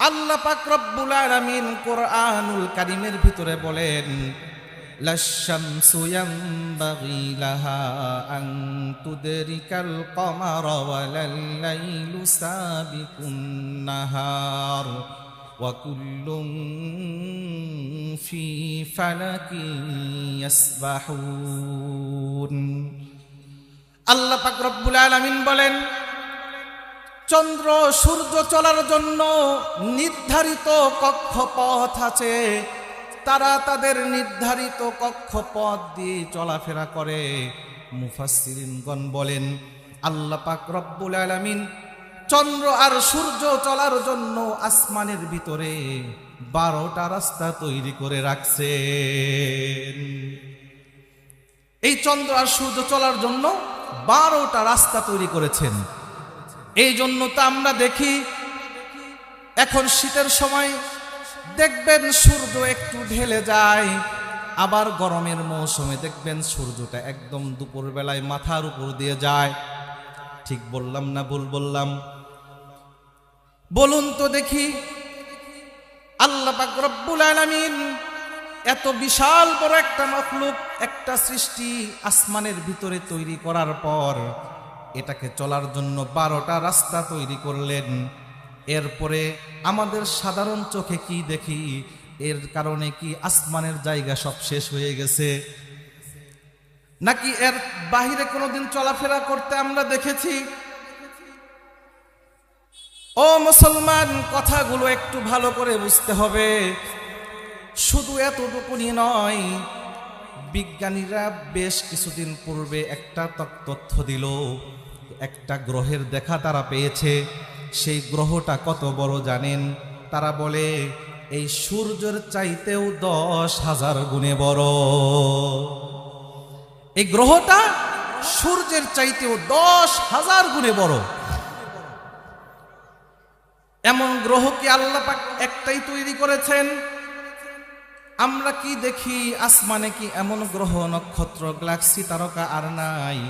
আল্লাহ পাক রব্বুল আলামিন কোরআনুল কারীমের ভিতরে বলেন লাশামসু ইয়ানবাগি লাহা আন তুদরিকাল কমারা ওয়ালাল লাইলু সাবিকুন নাহার ফি ফালাকিন আল্লাহ পাক রব্বুল আলামিন বলেন চন্দ্র সূর্য চলার জন্য নির্ধারিত কক্ষপথ আছে। তারা তাদের নির্ধারিত কক্ষপথ দিয়ে চলাফেরা করে। মুফাসিরিনগণ বলেন, আল্লাহ পাক রব্বুল আলামিন চন্দ্র আর সূর্য চলার জন্য আসমানের ভিতরে বারোটা রাস্তা তৈরি করে রাখছে এই চন্দ্র আর সূর্য চলার জন্য বারোটা রাস্তা তৈরি করেছেন। এই জন্য তো আমরা দেখি, এখন শীতের সময় দেখবেন সূর্য একটু ঢেলে যায়, আবার গরমের মৌসুমে দেখবেন সূর্যটা একদম দুপুর বেলায় মাথার উপর দিয়ে যায়। ঠিক বললাম না ভুল বললাম? বলুন তো দেখি, আল্লাহ রব্বুল আলামিন এত বিশাল বড় একটা মখলুক একটা সৃষ্টি আসমানের ভিতরে তৈরি করার পর এটাকে চলার জন্য বারোটা রাস্তা তৈরি করলেন। এরপরে আমাদের সাধারণ চোখে কি দেখি? এর কারণে কি আসমানের জায়গা সব শেষ হয়ে গেছে? নাকি এর বাহিরে কোনোদিন চলাফেরা করতে আমরা দেখেছি? ও মুসলমান, কথাগুলো একটু ভালো করে বুঝতে হবে। শুধু এতটুকুনি নয় বিজ্ঞানীরা বেশ কিছুদিন পূর্বে একটা তথ্য দিল। একটা গ্রহের দেখা তারা পেয়েছে। সেই গ্রহটা কত বড় জানেন? তারা বলে, এই সূর্যের চাইতেও দশ হাজার গুণে বড়। এই গ্রহটা সূর্যের চাইতেও দশ হাজার গুণে বড়। এমন গ্রহ কি আল্লাহ পাক একটাই তৈরি করেছেন? আমরা কি দেখি? আসমানে কি এমন গ্রহ, নক্ষত্র, গ্যালাক্সি তারকা আর নাই?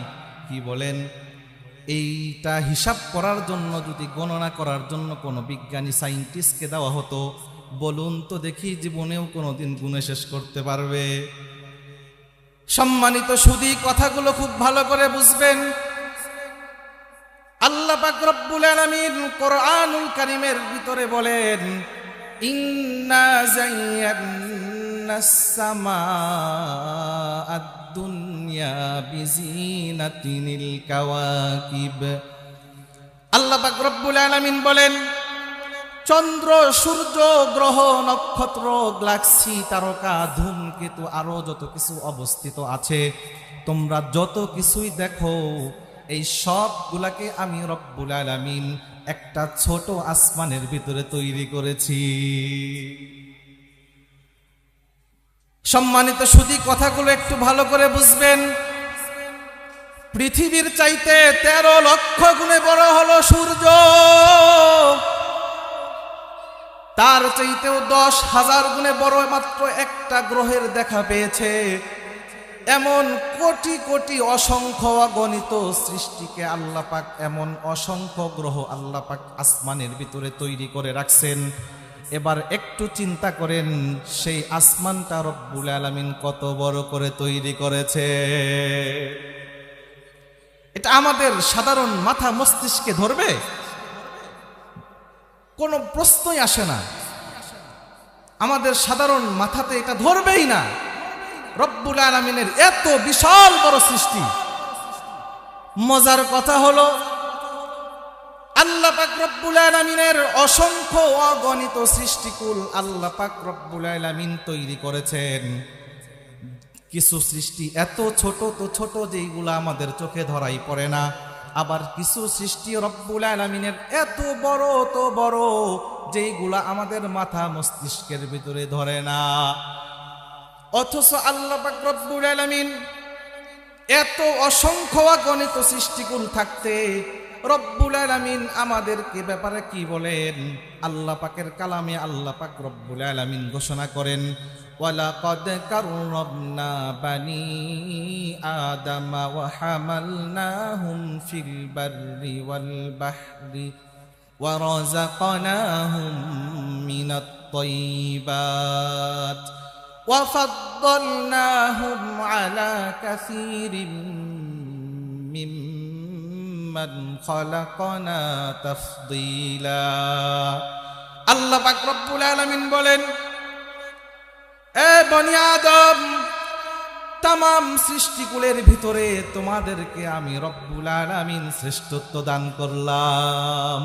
কি বলেন? এইটা হিসাব করার জন্য, যদি গণনা করার জন্য কোনো বিজ্ঞানী সাইন্টিস্টকে দেওয়া হতো, বলুন তো দেখি জীবনেও কোনো দিন গুণে শেষ করতে পারবে। সম্মানিত সুদী, কথাগুলো খুব ভালো করে বুঝবেন। আল্লাহ পাক রব্বুল আলামিন কোরআনুল কারীমের ভিতরে বলেন, ইন্না সামাআদ দুনিয়া বিজিনাতিনিল কাওয়াকিব আল্লাহ পাক রব্বুল আলামিন বলেন, চন্দ্র, সূর্য, গ্রহ, নক্ষত্র, গ্যালাক্সি, তারকা, ধূমকেতু, আরও যত কিছু অবস্থিত আছে, তোমরা যত কিছুই দেখো, এই সবগুলাকে আমি রব্বুল আলামিন একটা ছোট আসমানের ভিতরে তৈরি করেছি। সম্মানিত সুদী কথাগুলো একটু ভালো করে বুঝবেন। পৃথিবীর চাইতে তেরো লক্ষ গুণে বড় হলো সূর্য। তার চাইতেও দশ হাজার গুণে বড় মাত্র একটা গ্রহের দেখা পেয়েছে। এমন কোটি কোটি অসংখ্য অগণিত সৃষ্টিকে আল্লাপাক, এমন অসংখ্য গ্রহ আল্লাপাক আসমানের ভিতরে তৈরি করে রাখছেন। এবার একটু চিন্তা করেন, সেই আসমানটা রব্বুল আলামিন কত বড় করে তৈরি করেছে। এটা আমাদের সাধারণ মাথা মস্তিষ্কে ধরবে? কোনো প্রশ্নই আসে না। আমাদের সাধারণ মাথাতে এটা ধরবেই না। রব্বুল আলমিনের এত বিশাল বড় সৃষ্টি। মজার কথা হলো আল্লাহ পাক রব্বুল আলমিনের অসংখ্য অগণিত সৃষ্টিকুল আল্লাহ পাক রব্বুল আলমিন তৈরি করেছেন। কিছু সৃষ্টি এত ছোট তো ছোট যেইগুলো আমাদের চোখে ধরাই পড়ে না। আবার কিছু সৃষ্টি রব্বুল আলমিনের এত বড় তো বড় যেইগুলা আমাদের মাথা মস্তিষ্কের ভিতরে ধরে না। অথচ আল্লাহ পাক রব্বুল আলামিন এত অসংখ্য অগণিত সৃষ্টিকুল থাকতে রব্বুল আলামিন আমাদেরকে ব্যাপারে কি বলেন? আল্লাহ পাকের কালামে আল্লাহ পাক রব্বুল আলামিন ঘোষণা করেন, ওয়ালাকদ কাররামনা বানি আদম ওয়া হামালনাহুম ফিল ওয়া রাযাকনাহুম মিনাত তাইয়্যিবাত ওয়া ফাদ্দালনাহুম আলা কাসীরিম ممن خلقنا تفضيلا আল্লাহ পাক রব্বুল আলামিন বলেন এ বনি আদম তাম সৃষ্টিকুলের ভিতরে তোমাদেরকে আমি রব্বুল আলামিন শ্রেষ্ঠত্ব দান করলাম